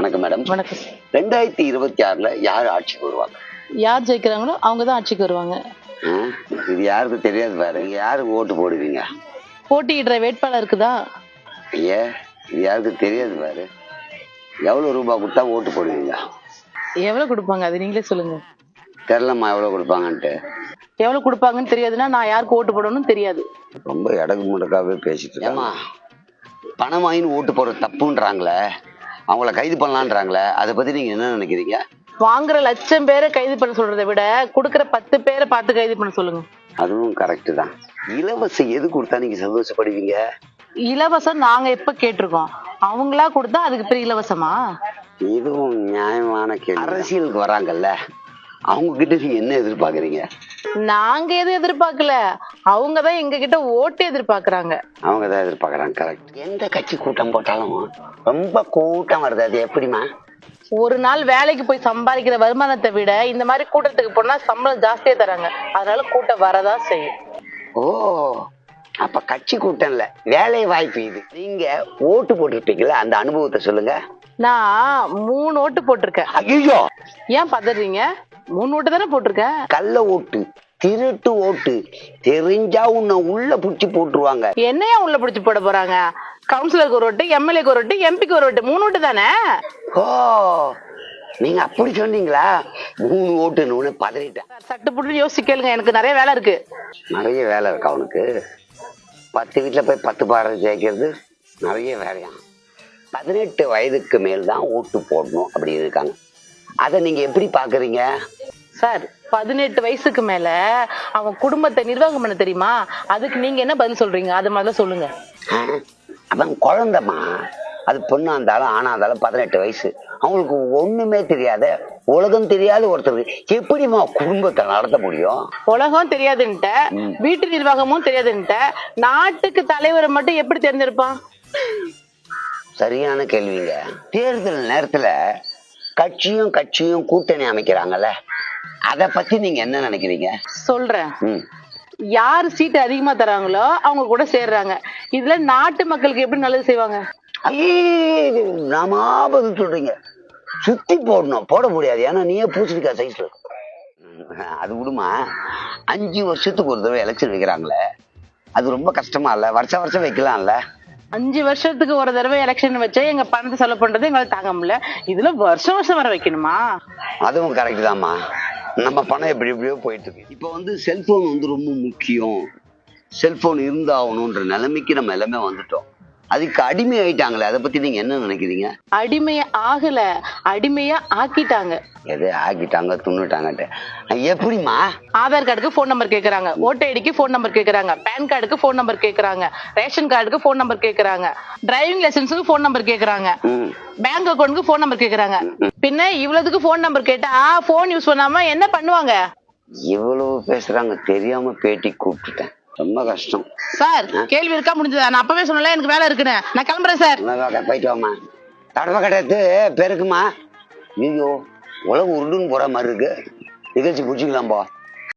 வணக்கம் மேடம் வணக்கம். ரெண்டாயிரத்தி இருபத்தி ஆறுல யார் ஆட்சிக்கு வருவாங்க? யார் ஜெயிக்கிறாங்களோ அவங்க தான் ஆட்சிக்கு வருவாங்க? இது யாருக்கும் தெரியாது பாரு யாருக்கு ஓட்டு போடுவீங்க? போட்டியிடுற வேட்பாளர் இருக்குதா ஐயா இது யாருக்கும் தெரியாது பாரு. எவ்வளவு ரூபாய் கொடுத்தா ஓட்டு போடுவீங்க? எவ்வளவு கொடுப்பாங்க? அது நீங்களே சொல்லுங்க. தெரிலம்மா எவ்வளவு கொடுப்பாங்கன்ட்டு. எவ்வளவு கொடுப்பாங்கன்னு தெரியாதுன்னா நான் யாருக்கு ஓட்டு போடணும்னு தெரியாது. ரொம்ப இடக்கு முடக்காவே பேசிட்டு பணம் வாங்கின்னு ஓட்டு போடுறது தப்புன்றாங்களே. அவங்கள கைது பண்ணலான்றாங்களே அதை பத்தி நீங்க என்ன நினைக்கிறீங்க? வாங்குற லட்சம் பேரை கைது பண்ண சொல்றதை விட கொடுக்குற பத்து பேரை பார்த்து கைது பண்ண சொல்லுங்க. அதுவும் கரெக்டு தான். இலவசம் எது கொடுத்தா நீங்க சந்தோஷப்படுவீங்க? இலவசம் நாங்க எப்ப கேட்டிருக்கோம்? அவங்களா கொடுத்தா அதுக்கு பெரிய இலவசமா? இதுவும் நியாயமான கேள்வி அரசியலுக்கு வராங்கல்ல. அவங்க கிட்ட நீங்க என்ன எதிர்பார்க்கறீங்க? நாங்க எதுவும் எதிர்பார்க்கல. அவங்க தான் எங்க கிட்ட ஓட்டு எதிர்பார்க்கறாங்க. அவங்க தான் எதிர்பார்க்கறாங்க கரெக்ட் எந்த கட்சி கூட்டம் போட்டாலும் ரொம்ப கூட்டம் வருது. அது எப்படிமா ஒரு நாள் வேலைக்கு போய் சம்பாதிக்கிற வருமானத்தை விட இந்த மாதிரி கூட்டத்துக்கு போனா சம்பளம் ஜாஸ்தியா தராங்க. அதனால கூட்டம் வரதான் செய்யும். ஓ அப்ப கட்சி கூட்டம் இல்ல. வேலை வாய்ப்பு இது. நீங்க ஓட்டு போட்டிருப்பீங்கல்ல அந்த அனுபவத்தை சொல்லுங்க. நான் மூணு ஓட்டு போட்டிருக்கேன். ஐயோ! ஏன் பதறீங்க? மூணு ஓட்டு தானே போட்டிருக்கேன் கள்ள ஓட்டு திருட்டு ஓட்டு. தெரிஞ்சா உன்னை உள்ள புடிச்சு போட்டுருவாங்க. என்னையா உள்ள பிடிச்சு போட போறாங்க? கவுன்சிலருக்கு ஒரு ஓட்டு எம்எல்ஏக்கு ஒரு ஓட்டு எம்பிக்கு ஒரு ஓட்டு மூணு ஓட்டு தானே? ஓ நீங்க அப்படி சொன்னீங்களா? மூணு ஓட்டுன்னு உடனே பதறிட்டேன். சட்டு புட்டு யோசிச்சு கேளுங்க எனக்கு நிறைய வேலை இருக்கு. நிறைய வேலை இருக்கு அவனுக்கு பத்து வீட்டில் போய் பத்து பாறை ஜெயிக்கிறது நிறைய வேலையாம் பதினெட்டு வயதுக்கு மேல் தான் ஓட்டு போடணும் அப்படின்னு இருக்காங்க. அதை நீங்க எப்படி பாக்குறீங்க? சார் பதினெட்டு வயசுக்கு மேல அவன் குடும்பத்தை நிர்வாகம் பண்ண தெரியுமா? அதுக்கு நீங்க என்ன பதில் சொல்றீங்க? அது முதல்ல சொல்லுங்க? அவன் குழந்தைமா அது பொண்ணா இருந்தாலும் ஆனா இருந்தாலும் பதினெட்டு வயசு. அவங்களுக்கு ஒண்ணுமே தெரியாத. உலகம் தெரியாத ஒருத்தருக்கு. எப்படிம்மா குடும்பத்தை நடத்த முடியும்? உலகம் தெரியாதுன்ட்ட. வீட்டு நிர்வாகமும் தெரியாதுன்ட்ட. நாட்டுக்கு தலைவரை மட்டும் எப்படி தெரிஞ்சிருப்பான் சரியான கேள்விங்க. தேர்தல் நேரத்துல கட்சியும் கட்சியும் கூட்டணி அமைக்கிறாங்கல்ல? அத பத்தி நீங்க என்ன நினைக்கிறீங்க? சொல்றேன். யார் சீட்டு அதிகமா தராங்களோ அவங்க கூட சேர்றாங்க. இதுல நாட்டு மக்களுக்கு எப்படி நல்லது செய்வாங்க? ஐயே, நாமா பதில் சொல்றீங்க. சுத்தி போடணும். போட முடியாது. ஏன்னா நீயே பூசணிக்காய் சைஸ்ல அது விடுமா? அஞ்சு வருஷத்துக்கு ஒரு தடவை எலெக்ஷன் வைக்கிறாங்களே. அது ரொம்ப கஷ்டமா இல்ல? வருஷம் வருஷம் வைக்கலாம்ல? அஞ்சு வருஷத்துக்கு ஒரு தடவை எலெக்ஷன் வச்சா எங்க பணத்தை செலவு பண்றது எங்களால தாங்க முடியல. இதுல வருஷம் வருஷம் வர வைக்கணுமா? அதுவும் கரெக்ட் தாம்மா. நம்ம பணம் எப்படி எப்படியோ போயிட்டு இருக்கு. இப்போ வந்து செல்போன் வந்து ரொம்ப முக்கியம். செல்போன் இருந்தாகணுன்ற நிலைமைக்கு நம்ம எல்லாமே வந்துட்டோம். அதுக்கு அடிமை ஆயிட்டாங்களே அதை பத்தி நீங்க என்ன நினைக்கிறீங்க? அடிமையா ஆகல அடிமையா ஆக்கிட்டாங்க. எது ஆக்கிட்டாங்க துண்ணுட்டாங்கன்ட்டு எப்படிம்மா? ஆதார் கார்டுக்கு ஃபோன் நம்பர் கேக்குறாங்க. ஓட்டர் ஐடிக்கு ஃபோன் நம்பர் கேக்குறாங்க. பேன் கார்டுக்கு ஃபோன் நம்பர் கேக்குறாங்க. ரேஷன் கார்டுக்கு ஃபோன் நம்பர் கேக்குறாங்க. டிரைவிங் லைசன்ஸுக்கு ஃபோன் நம்பர் கேக்குறாங்க. பேங்க் அக்கௌண்ட்க்கு ஃபோன் நம்பர் கேக்குறாங்க. பின்ன இவ்வளவுக்கு ஃபோன் நம்பர் கேட்டா ஃபோன் யூஸ் பண்ணாம என்ன பண்ணுவாங்க? இவ்வளவு பேசுறாங்க தெரியாம பேட்டி கூப்பிட்டுட்டேன். ரொம்ப கஷ்டம். சார் கேள்வி இருக்கா? முடிஞ்சதா? நான் அப்பவே சொன்னல எனக்கு வேலை இருக்குன்னு. நான் கிளம்புறேன் சார். போயிட்டு வாமா தடவை கிடையாது பெருக்குமா? ஐயோ உலகம் உருண்டுன்னு போற மாதிரி இருக்கு. நிகழ்ச்சி பிடிச்சிக்கலாம் போ